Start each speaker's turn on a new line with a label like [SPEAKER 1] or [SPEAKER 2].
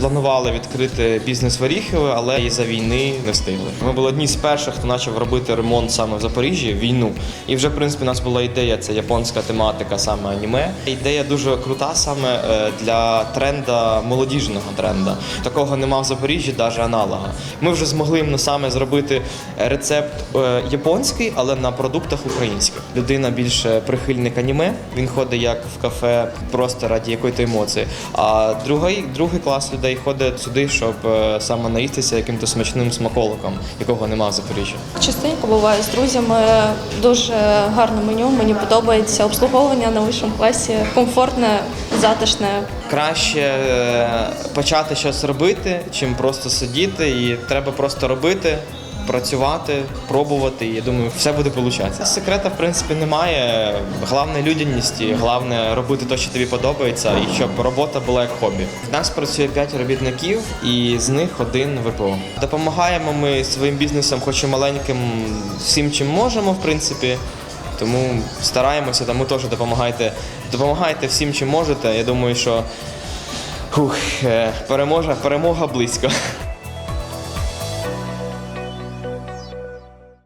[SPEAKER 1] планували відкрити бізнес в Оріхові, але із-за війни не встигли. Ми були одні з перших, хто почав робити ремонт саме в Запоріжжі, війну. І вже в принципі у нас була ідея, це японська тематика, саме аніме. Ідея дуже крута саме е, для тренда молодіжного тренда. Такого нема в Запоріжжі, навіть аналога. Ми вже змогли ну, саме зробити рецепт е, японський, але на продуктах українських. Людина більше прихильник аніме. Він ходить як в кафе просто раді якоїсь емоції. А другий, другий клас людей ходить сюди, щоб е, саме наїстися яким-то смачним смаколиком, якого нема в Запоріжжі.
[SPEAKER 2] Частенько буваю з друзями. Дуже гарне меню. Мені подобається обслуговування на вищому класі. Комфортне, затишне.
[SPEAKER 1] Краще е, почати щось робити, чим просто сидіти. І треба просто робити. Працювати, пробувати, я думаю, все буде получатися. Секрета, в принципі, немає. Головне людяність, і головне робити те, що тобі подобається, і щоб робота була як хобі. В нас працює 5 робітників, і з них один ВПО. Допомагаємо ми своїм бізнесом, хоч і маленьким, всім, чим можемо, в принципі. Тому стараємося, тому теж допомагайте, допомагайте всім, чим можете. Я думаю, що Хух, е, перемога, перемога близько.